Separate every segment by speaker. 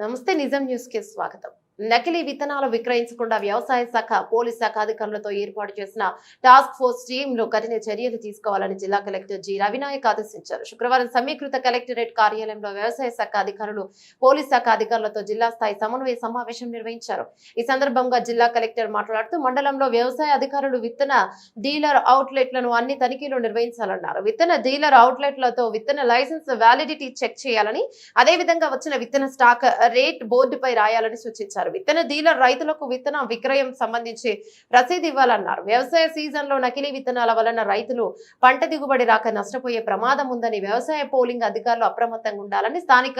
Speaker 1: నమస్తే నిజం న్యూస్కి స్వాగతం. నకిలీ విత్తనాలు విక్రయించకుండా వ్యవసాయ శాఖ పోలీస్ శాఖ అధికారులతో ఏర్పాటు చేసిన టాస్క్ ఫోర్స్ టీమ్లో కఠిన చర్యలు తీసుకోవాలని జిల్లా కలెక్టర్ జి. రవినాయక్ ఆదేశించారు. శుక్రవారం సమీకృత కలెక్టరేట్ కార్యాలయంలో వ్యవసాయ శాఖ అధికారులు పోలీస్ శాఖ అధికారులతో జిల్లా స్థాయి సమన్వయ సమావేశం నిర్వహించారు. ఈ సందర్భంగా జిల్లా కలెక్టర్ మాట్లాడుతూ మండలంలో వ్యవసాయ అధికారులు విత్తన డీలర్ అవుట్లెట్లను అన్ని తనిఖీలు నిర్వహించాలన్నారు. విత్తన డీలర్ అవుట్లెట్లతో విత్తన లైసెన్స్ వ్యాలిడిటీ చెక్ చేయాలని అదేవిధంగా వచ్చిన విత్తన స్టాక్ రేట్ బోర్డుపై రాయాలని సూచించారు. విత్తన డీలర్ రైతులకు విత్తన విక్రయం సంబంధించి రసీదు ఇవ్వాలన్నారు. వ్యవసాయ సీజన్లో నకిలీ విత్తనాల వలన రైతులు పంట దిగుబడి రాక నష్టపోయే ప్రమాదం ఉందని వ్యవసాయ పోలింగ్ అధికారులు అప్రమత్తంగా ఉండాలని స్థానిక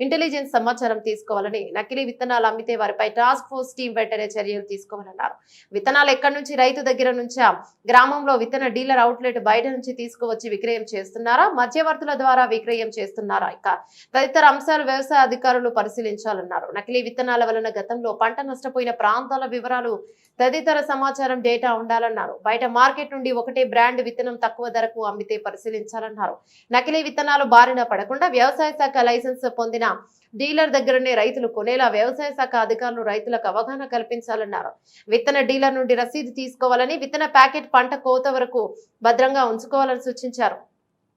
Speaker 1: ఇంటెలిజెన్స్ సమాచారం తీసుకోవాలని నకిలీ విత్తనాలు అమ్మితే వారిపై టాస్క్ ఫోర్స్ టీం వెంటనే చర్యలు తీసుకోవాలన్నారు. విత్తనాలు ఎక్కడి నుంచి రైతు దగ్గర నుంచా గ్రామంలో విత్తన డీలర్ అవుట్లెట్ బయట నుంచి తీసుకువచ్చి విక్రయం చేస్తున్నారా మధ్యవర్తుల ద్వారా విక్రయం చేస్తున్నారా? ఇక తదితర అంశాలు వ్యవసాయ అధికారులు పరిశీలించాలన్నారు. నకిలీ విత్తనాల వలన గతంలో పంట నష్టపోయిన ప్రాంతాల వివరాలు తదితర సమాచారం డేటా ఉండాలన్నారు. బయట మార్కెట్ నుండి ఒకటే బ్రాండ్ విత్తనం తక్కువ ధరకు అమ్మితే పరిశీలించాలన్నారు. నకిలీ విత్తనాలు బారిన పడకుండా వ్యవసాయ శాఖ లైసెన్స్ పొందిన డీలర్ దగ్గరనే రైతులు కొనేలా వ్యవసాయ శాఖ అధికారులు రైతులకు అవగాహన కల్పించాలన్నారు. విత్తన డీలర్ నుండి రసీదు తీసుకోవాలని విత్తన ప్యాకెట్ పంట కోత వరకు భద్రంగా ఉంచుకోవాలని సూచించారు.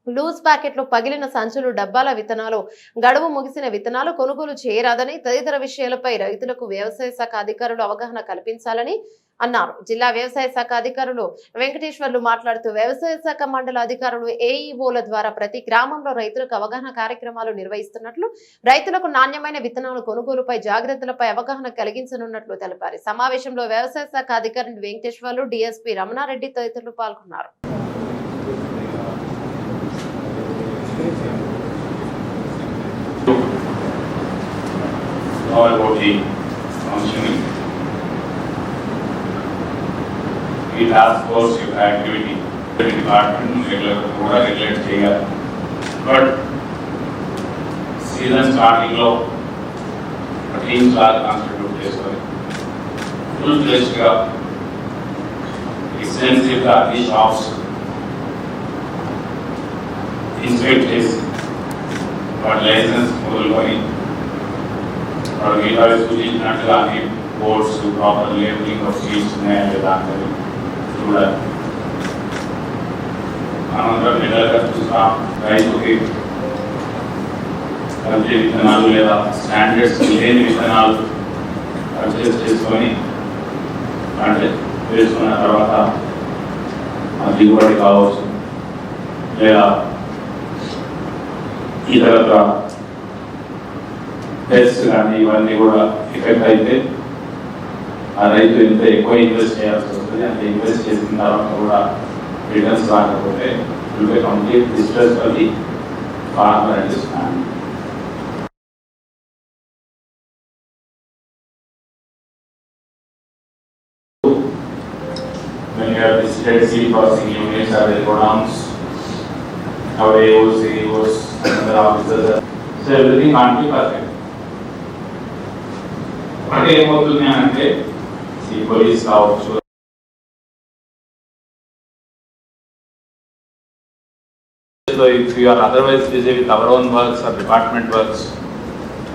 Speaker 1: లూజ్ ప్యాకెట్లు పగిలిన సంచులు డబ్బాల విత్తనాలు గడువు ముగిసిన విత్తనాలు కొనుగోలు చేయరాదని తదితర విషయాలపై రైతులకు వ్యవసాయ శాఖ అధికారులు అవగాహన కల్పించాలని అన్నారు. జిల్లా వ్యవసాయ శాఖ అధికారులు వెంకటేశ్వర్లు మాట్లాడుతూ వ్యవసాయ శాఖ మండల అధికారులు ఏఈఓల ద్వారా ప్రతి గ్రామంలో రైతులకు అవగాహన కార్యక్రమాలు నిర్వహిస్తున్నట్లు రైతులకు నాణ్యమైన విత్తనాలు కొనుగోలుపై జాగ్రత్తలపై అవగాహన కలిగించనున్నట్లు తెలిపారు. సమావేశంలో వ్యవసాయ శాఖ అధికారులు వెంకటేశ్వర్లు డిఎస్పీ రమణారెడ్డి తదితరులు పాల్గొన్నారు.
Speaker 2: all about the functioning. ఈ టాస్క్ ఫోర్స్ యొక్క యాక్టివిటీ డిపార్ట్మెంట్ రెగ్యులర్ కూడా రెగ్యులేట్ చేయాలి బట్ సీజన్ స్టార్టింగ్లో టీమ్స్ లాగా కాన్స్టిట్యూట్ చేసుకొని ఫుల్ ఫ్లెష్గా ఎక్స్టెన్సివ్గా అన్ని షాప్స్ ఇన్స్పెక్ట్ చేసి వాటి లైసెన్స్ మొదలుకొని వాడు గీతాలు సూచించినట్టుగా అన్ని boards proper labelling of seats ఉన్నాయా లేదా అనేది చూడాలి అనంతరం మెల్లగా చూస్తాం రైతుకి కల్తీ విత్తనాలు లేదా స్టాండర్డ్స్ లేని విత్తనాలు పర్చేస్ చేసుకొని అంటే వేసుకున్న తర్వాత ఆ దిగుబడి కావచ్చు లేదా ఇతర టెస్ట్ కానీ ఇవన్నీ కూడా ఎఫెక్ట్ అయితే ఆ రైతు ఎంత ఎక్కువ ఇన్వెస్ట్ చేయాల్సి వస్తుంది అంత ఇన్వెస్ట్ చేసిన తర్వాత కూడా రిటర్న్స్ రాకపోతే will complete distress for the farmer and this family When you have visited seed processing units or our AOs, AOs, and other officers, so everything can't be perfect. అంటే ఏమవుతుంది అంటే ఈ పోలీస్ కావచ్చు So if you are otherwise busy with our own works or department works,